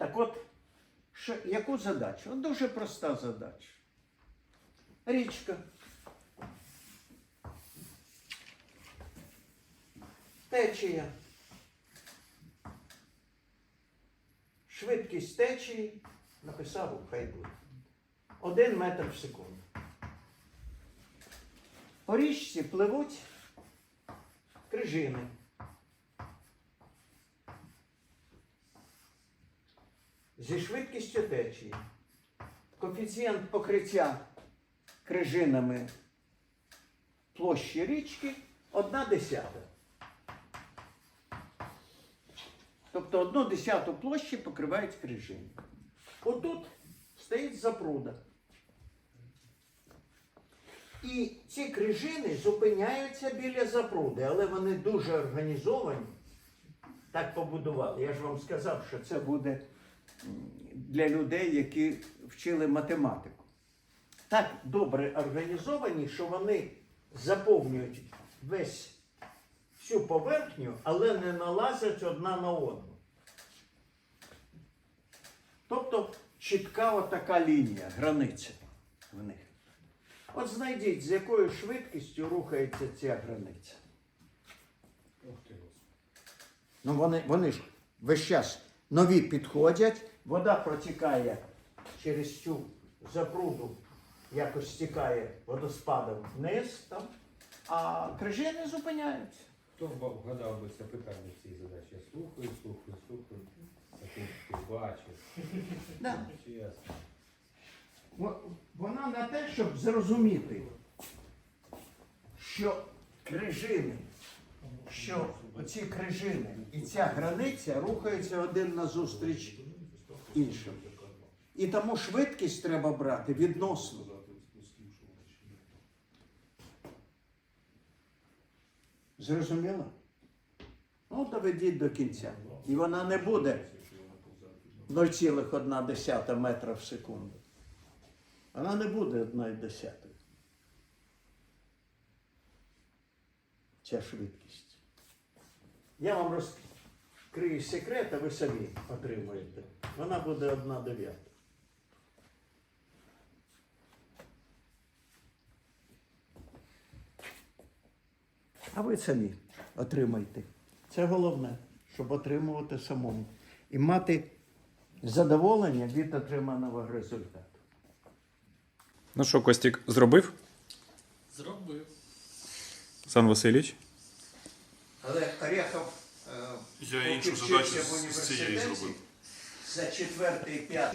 Так от, що, яку задачу? От Дуже проста задача. Річка. Течія. Швидкість течії, написав, хай буде. Один метр в секунду. По річці пливуть крижини. Зі швидкістю течії. Коефіцієнт покриття крижинами площі річки одна десята. Тобто одну десяту площі покривають крижини. Отут стоїть запруда. І ці крижини зупиняються біля запруди, але вони дуже організовані. Так побудували. Я ж вам сказав, що це буде для людей, які вчили математику. Так добре організовані, що вони заповнюють весь всю поверхню, але не налазять одна на одну. Тобто чітка отака лінія, границя в них. От знайдіть, з якою швидкістю рухається ця границя. Ну вони, вони ж весь час нові підходять, вода протікає через цю запруду, якось стікає водоспадом вниз, там, а крижини зупиняються. Хто вгадав би це питання в цій задачі? Я слухаю, слухаю, слухаю. А ти, бачиш. Да. Вона на те, щоб зрозуміти, що крижини, що оці крижини і ця границя рухаються один назустріч іншим. І тому швидкість треба брати відносно. Зрозуміло? Ну, доведіть до кінця. І вона не буде 0,1 метра в секунду. Вона не буде 1 Ця швидкість. Я вам розкрию секрет, а ви самі отримаєте. Вона буде 1 дев'ята. А ви самі отримайте. Це головне, щоб отримувати самому. І мати задоволення від отриманого результату. Ну що, Костік, зробив? Зробив. Сан Васильович? Але Орехов е, Я іншу задачу з- з цієї зробив. За четвертий, п'ятий.